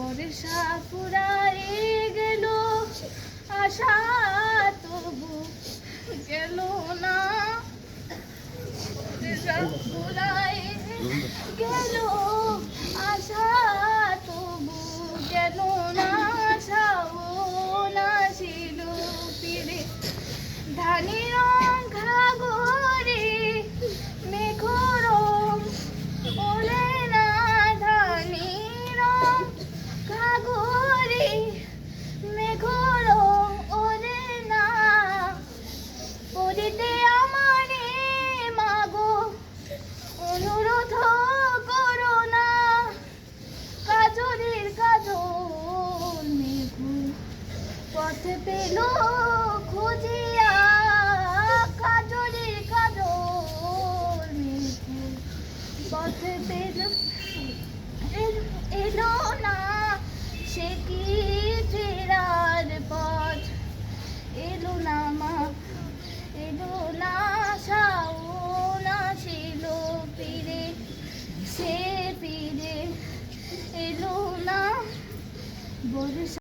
বর্ষা পুরারে গেল আশা তবু গেল না। বর্ষা ফুরায়ে পড়িতে আমারে, মাগো, অনুরোধ করো না। কাজলের কাজল মেঘু পথ পেল খুঁজিয়া, কাজলের কাজল মেঘু পথ পেল। এলো না। বর্ষা